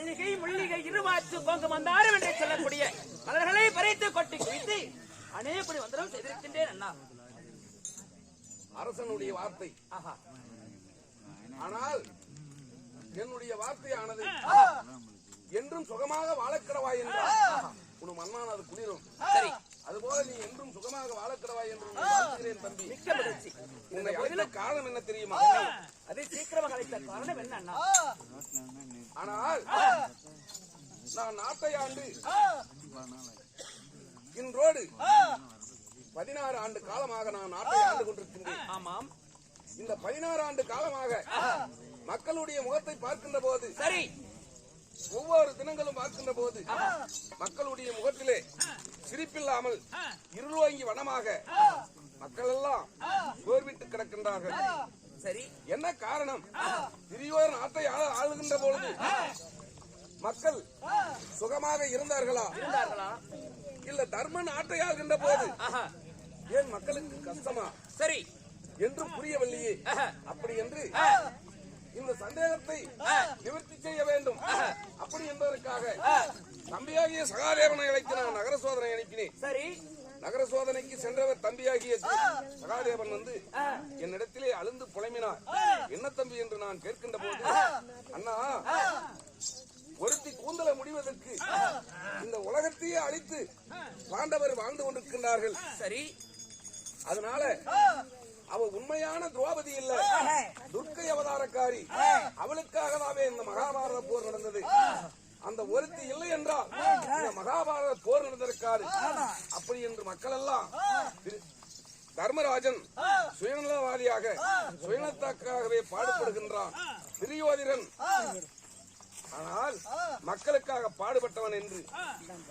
காற்று பொங்கு மந்தாரம் என்று சொல்லக்கூடிய மலர்களை பறித்து கொட்டி குவித்து அநேகப்படி வந்தனம் செய்திருக்கின்றேன் அண்ணா. அரசனுடைய வார்த்தை. ஆனால் என்னுடைய வார்த்தையானது என்றும் சுகமாக வாழக்கிடவாய் என்றால் உன் மன்னான் அது குளிரும் சரி நீ என்றும் சுகமாக வாழக்கிடவாய் என்று தம்பி மிக்க மகிழ்ச்சி உன்னை அழைத்த காரணம் என்ன தெரியுமா? அதை சீக்கிரமாக அழைத்த காரணம் என்ன ஆனால் நான் நாட்டை ஆண்டு இன்றோடு பதினாறு ஆண்டு காலமாக நான் நாட்டை ஆண்டு கொண்டிருக்கின்றேன். ஆமாம். இந்த பதினாறு ஆண்டு காலமாக மக்களுடைய முகத்தை பார்க்கின்ற போது சரி. ஒவ்வொரு தினங்களும் பார்க்கின்ற போது மக்களுடைய முகத்திலே சிரிப்பில்லாமல் இருளோங்கி வனமாக மக்கள் எல்லாம் போர்விட்டு கிடக்கின்றார்கள். சரி. என்ன காரணம்? திரியோர் நாட்டை ஆள- ஆளுகின்ற பொழுது மக்கள் சுகமாக இருந்தார்களா? இருந்தார்களா? இல்ல தர்ம நாட்டை ஆளுகின்ற போது ஏன் மக்களுக்கு கஷ்டமா? சரி. என்று புரியவில்லையே. அப்படி என்று இந்த சந்தேகத்தை நிவர்த்தி செய்ய வேண்டும். அப்படி என்பதற்காக தம்பியாகிய சகாதேவனை அழைத்து நான் நகர சோதனை அனுப்பினேன். சரி. நகர சோதனைக்கு சென்றவர் தம்பியாகிய சகாதேவன் வந்து என்னிடத்திலே அழுந்து புலம்பினார். என்ன தம்பி என்று நான் கேட்கின்ற போது அண்ணா ஒருத்தி கூந்தலை முடிவதற்கு இந்த உலகத்தையே அழித்து பாண்டவர் வாழ்ந்து கொண்டிருக்கின்றார்கள். சரி. அதனால அவ உண்மையான துரோபதி இல்ல. துர்க்கை அவதாரக்காரி. அவளுக்காகவே இந்த மகாபாரத போர் நடந்தது. அந்த ஒருத்தி இல்லை என்றால் இந்த மகாபாரத போர் நடந்திருக்காது. அப்படி என்று மக்கள் எல்லாம் திரு- தர்மராஜன் சுயநலவாதியாக சுயநலத்தாக்காகவே பாடுபடுகின்றான். திரியோதிரன். ஆனால் மக்களுக்காக பாடுபட்டவன் என்று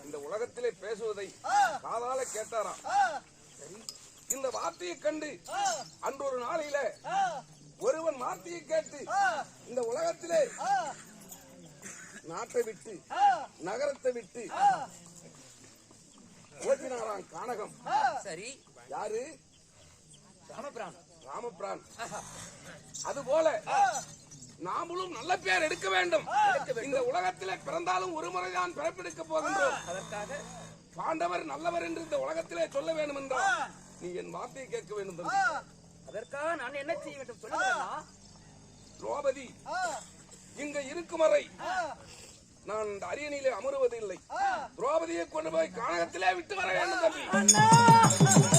இந்த உலகத்திலே பேசுவதை காதால கேட்டாராம். சரி, இந்த வார்த்தையை கண்டு அன்று ஒரு நாளில ஒருவன் வார்த்தையை கேட்டு இந்த உலகத்திலே நாட்டை விட்டு நகரத்தை விட்டு ஓட்டினாராம் கானகம். சரி. யாரு? ராமபிரான். ராமபிரான். அதுபோல நாமளும் நல்ல பேர் எடுக்க வேண்டும். இந்த உலகத்திலே பிறந்தாலும் ஒரு முறைதான் பிறப்பெடுக்க போகின்றோம். அதற்காக பாண்டவர் நல்லவர் என்று இந்த உலகத்திலே சொல்ல வேண்டும் என்றால் நீ என் வார்த்தையை கேட்க வேண்டும் தம்பி. அதற்காக நான் என்ன செய்ய வேண்டும் சொல்லுங்களா திரௌபதி இங்க இருக்கும் வரை நான் இந்த அரியணையிலே அமருவதில்லை. திரௌபதியை கொண்டு போய் கானகத்திலே விட்டு வர வேண்டும் தம்பி.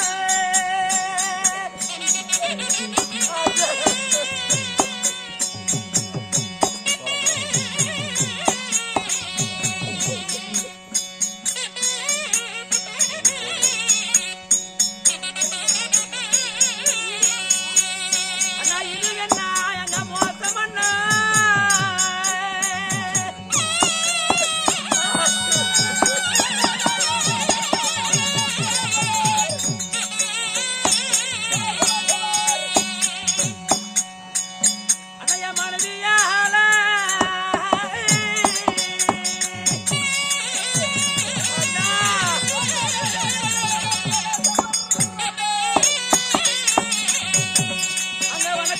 Yeah.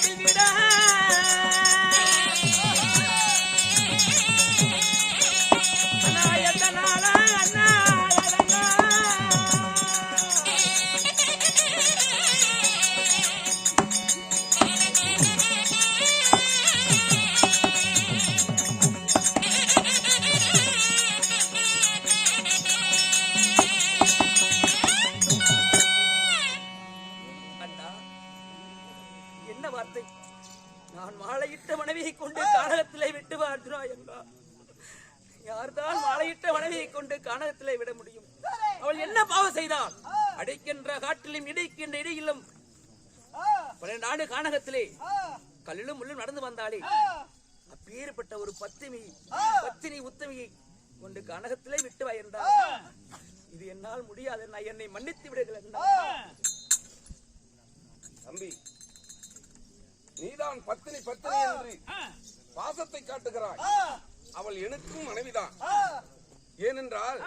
vivirás. நான் மாலையிட்ட மனைவியை கொண்டு கானகத்திலே விட்டு வாழ்கிறா என்றா யார்தான் மாலையிட்ட மனைவியை கொண்டு கானகத்திலே விட முடியும்? அவள் என்ன பாவம் செய்தாள்? அடைக்கின்ற காட்டிலும் இடைக்கின்ற இடையிலும் பன்னெண்டு ஆண்டு கானகத்திலே கல்லிலும் முள்ளும் நடந்து வந்தாளே. அப்பேற்பட்ட ஒரு பத்தினி பத்தினி உத்தமியை கொண்டு கனகத்திலே விட்டு வந்தார் இது என்னால் முடியாது. நான் என்னை மன்னித்து விடுகிறேன் தம்பி நீதான் பத்தினி பத்தினி என்று பாசத்தை காட்டுகிறாய். அவள் எனக்கும் மனைவிதான். ஏனென்றால்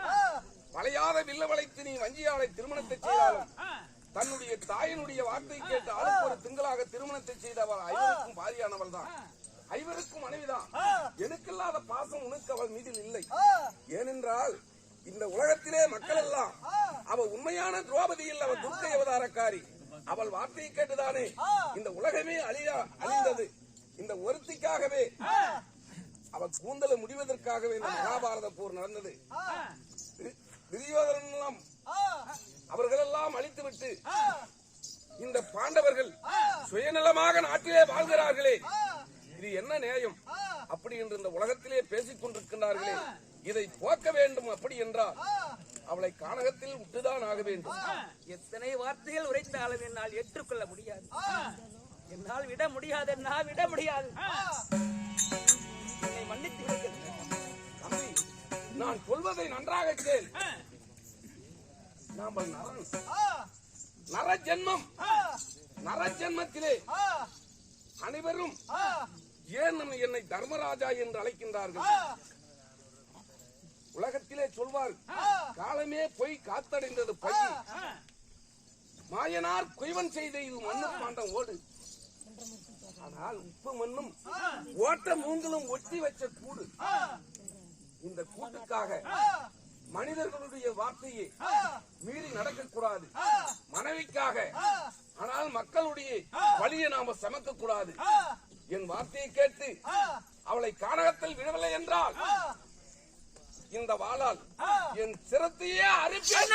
வளையாத வில்ல வளைத்து நீ வஞ்சியாளை திருமணத்தை செய்தாலும் தன்னுடைய தாயினுடைய வார்த்தை கேட்டு ஆளுக்கு ஒரு திங்களாக திருமணத்தை செய்தவள் ஐவருக்கும் பாரியானவள் தான் ஐவருக்கும் மனைவிதான். எனக்கில்லாத பாசம் உனக்கு அவள் மீதில் இல்லை. ஏனென்றால் இந்த உலகத்திலே மக்கள் எல்லாம் அவள் உண்மையான திரௌபதியில் அவள் துர்க்கை அவதாரக்காரி. அவள் வார்த்தையை கேட்டுதானே? இந்த உலகமே அழியா அழிந்தது. இந்த ஒருத்திக்காகவே அவள் கூந்தலை முடிவதற்காகவே இந்த மகாபாரத போர் நடந்தது. திரு- துரியோதனன் எல்லாம் அவர்களெல்லாம் அழித்துவிட்டு இந்த பாண்டவர்கள் சுயநலமாக நாட்டிலே வாழ்கிறார்களே. இது என்ன நியாயம் அப்படி என்று இந்த உலகத்திலே பேசிக் கொண்டிருக்கிறார்களே இதை போக்க வேண்டும் அப்படி என்றால் அவளை கானகத்தில் விட்டுதான் ஆக வேண்டும். எத்தனை வார்த்தைகள் உரைத்தாலும் என்னால் ஏற்றுக்கொள்ள முடியாது. என்னால் விட முடியாது என்னால் விட முடியாது. என்னை மன்னித்து நான் சொல்வதை நன்றாக கேள். நாம் நரன். நர ஜென்மம். நர ஜென்மத்திலே. அனைவரும் ஏன் என்னை தர்மராஜா என்று அழைக்கின்றார்கள்? உலகத்திலே சொல்வார் காலமே பொய் காத்தடைந்தது பை மாயனார் குய்வன் செய்த இது மண்ணு பாண்டம் ஓடு. ஆனால் உப்பு மண்ணும் ஓட்ட மூங்களும் ஒட்டி வச்ச கூடு. இந்த கூட்டுக்காக மனிதர்களுடைய வார்த்தையை மீறி நடக்கக்கூடாது. மனைவிக்காக. ஆனால் மக்களுடைய வழியை நாம சமக்க கூடாது என் வார்த்தையை கேட்டு அவளை கானகத்தில் விடவில்லை என்றால் இந்த வாளால் என் சிரத்தையே அறுப்பேன்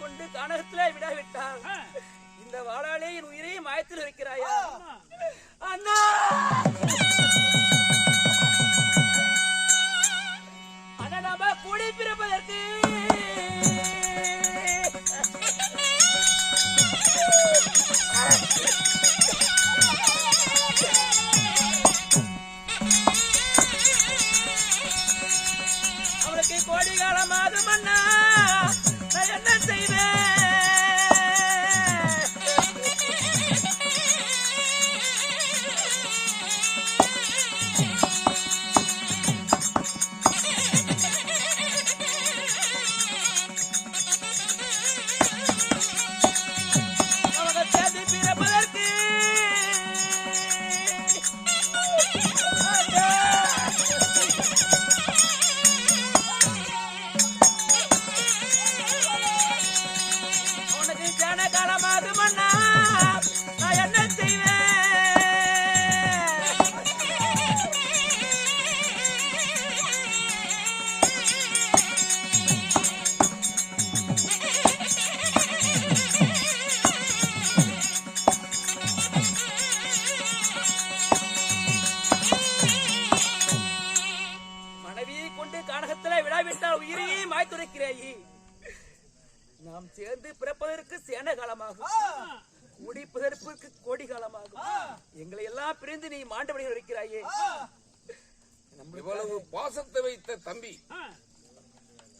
கொண்டு கானகத்திலே விடாவிட்டால் இந்த வாழாலே என் உயிரை மாயத்தில் இருக்கிறாயா? அண்ணா!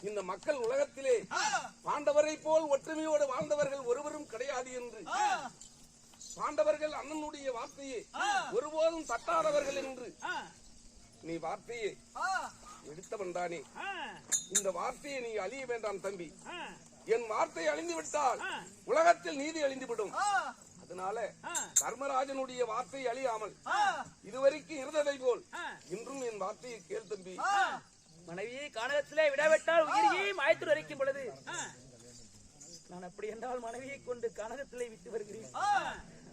இந்த மக்கள் உலகத்திலே பாண்டவரை போல் ஒற்றுமையோடு வாழ்ந்தவர்கள் ஒருவரும் கிடையாது என்று. பாண்டவர்கள் அண்ணனுடைய வார்த்தையை ஒருபோதும் தட்டாதவர்கள் என்று. நீ வார்த்தையை எடுத்தவன் தானே. இந்த வார்த்தையை நீ அழிய வேண்டாம் தம்பி. என் வார்த்தை அழிந்து விட்டால் உலகத்தில் நீதி அழிந்துவிடும் அதனால தர்மராஜனுடைய வார்த்தை அழியாமல் இதுவரைக்கும் இருந்ததை போல் இன்றும் என் வார்த்தையை கேள் தம்பி. மனைவியை கானகத்திலே விடாவிட்டால் உயிரையே மாய்த்து வரைக்கும் பொழுது. நான் அப்படி என்றால் மனைவியை கொண்டு கானகத்திலே விட்டு வருகிறேன்.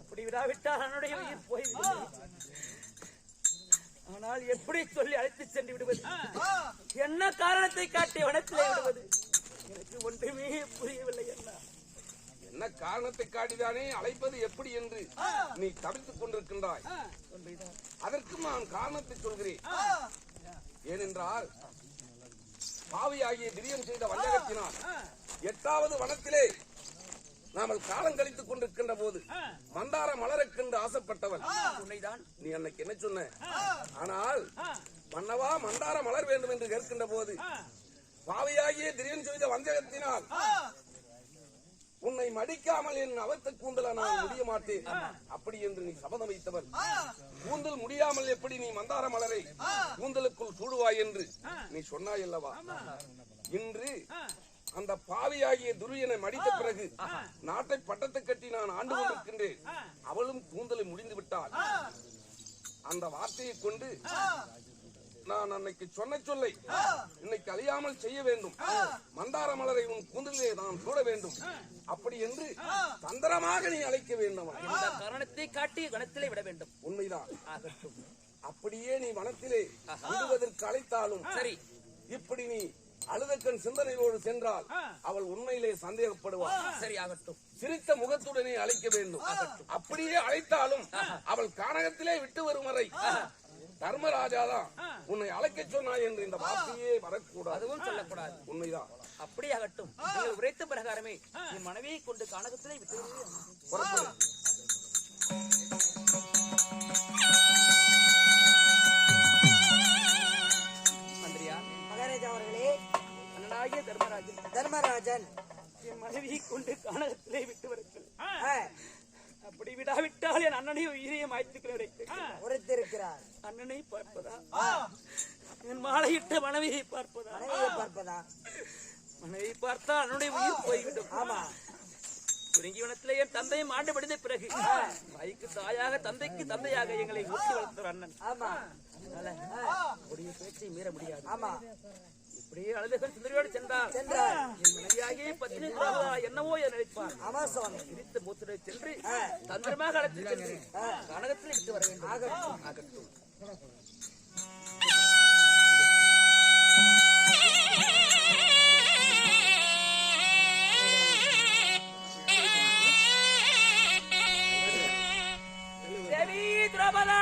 அப்படி விடாவிட்டால் என்னுடைய உயிர் போய்விடும். ஆனால் எப்படி சொல்லி அழைத்து சென்று விடுவது? என்ன காரணத்தை காட்டி வனத்திலே விடுவது? எனக்கு ஒன்றுமே புரியவில்லை அண்ணா. என்ன காரணத்தை காட்டிதானே அழைப்பது எப்படி என்று நீ தவித்துக் கொண்டிருக்கின்றாய். அதற்கும் நான் காரணத்தை சொல்கிறேன். ஏனென்றால் பாவியாகிய திரியம் செய்த வஞ்சகத்தினால் எட்டாவது வனத்திலே நாமல் காலம் கழித்துக் கொண்டிருக்கின்ற போது மந்தார மலரைக் கண்டு ஆசைப்பட்டவன். உண்மைதான் நீ அன்னைக்கு என்ன சொன்ன? ஆனால் மன்னவா மந்தார மலர் வேண்டும் என்று கேட்கின்ற போது பாவியாகிய திரியன் செய்த வஞ்சகத்தினால் உன்னை மடிக்காமல் என் அவத்த கூந்தல நான் முடிய மாட்டேன் அப்படி என்று நீ சபதம் வைத்தவன் கூந்தல் முடியாமல் எப்படி நீ மந்தார மலரை கூந்தலுக்குள் சூடுவாய் என்று நீ சொன்னாய் அல்லவா? இன்று அந்த பாவியாகிய துரியனை மடித்த பிறகு நாட்டை பட்டத்தை கட்டி நான் ஆண்டு கொண்டிருக்கின்றேன். அவளும் கூந்தலை முடிந்து விட்டாள். அந்த வார்த்தையை கொண்டு நான் அன்னைக்கு சொன்ன சொல்லை இன்னைக்கு அழியாமல் செய்ய வேண்டும். மந்தார மலரை உன் கூந்தலிலே நான் சூட வேண்டும். அப்படி என்று தந்திரமாக நீ அழைக்க வேண்டும். இந்த காரணத்தை காட்டி கணத்திலே விட வேண்டும். உண்மைதான். ஆகட்டும். அப்படியே நீ வனத்திலே விடுவதற்கு அழைத்தாலும் சரி. இப்படி நீ அழுதக்கண் சிந்தனையோடு சென்றால் அவள் உண்மையிலே சந்தேகப்படுவாள் சரி ஆகட்டும். சிரித்த முகத்துடனே அழைக்க வேண்டும். அப்படியே அழைத்தாலும் அவள் கானகத்திலே விட்டு வரும் வரை தர்மராஜாதான். உன்னை அழைக்க சொன்னாய் என்று இந்த வார்த்தையே வரக்கூடாது. அதுவும் சொல்லக்கூடாது. உண்மைதான். அப்படி ஆகட்டும் நீங்கள் உரைத்த பிரகாரமே என் மனைவியை கொண்டு கானகத்திலே மந்திரியா மகாராஜா அவர்களே அண்ணனாகிய தர்மராஜன். தர்மராஜன். என் மனைவியை கொண்டு கானகத்திலே விட்டு வருங்கள் ஆ, அப்படி விடாவிட்டால் என் அண்ணனை உயிரையும் மாய்த்துக்கிறேன் உரைத்திருக்கிறார். அண்ணனை பார்ப்பதா? என் மாலையிட்ட மனைவியை பார்ப்பதா? மனைவியை பார்ப்பதா? மனைவியை பார்த்தா அண்ணனுடைய உயிர் போய்விடும். ஆமா. குறுங்கிவனத்திலே என் தந்தையும் ஆண்டு படிந்த பிறகு தாய்க்கு தாயாக தந்தைக்கு தந்தையாக எங்களை ஊட்டி வளர்த்த அண்ணன். ஆமா. அதனால உடைய பேச்சை மீற முடியாது. ஆமா. இப்படியே அழுதகன் சுந்தரியோடு சென்றால் சென்றார். என் மனைவியாகிய பத்தினி என்னவோ என நினைப்பார் ஆமா சுவாமி. பிரித்த மூத்திரை சென்று தந்திரமாக அழைத்து சென்று கனகத்தில் விட்டு வர வேண்டும். ஆகட்டும்.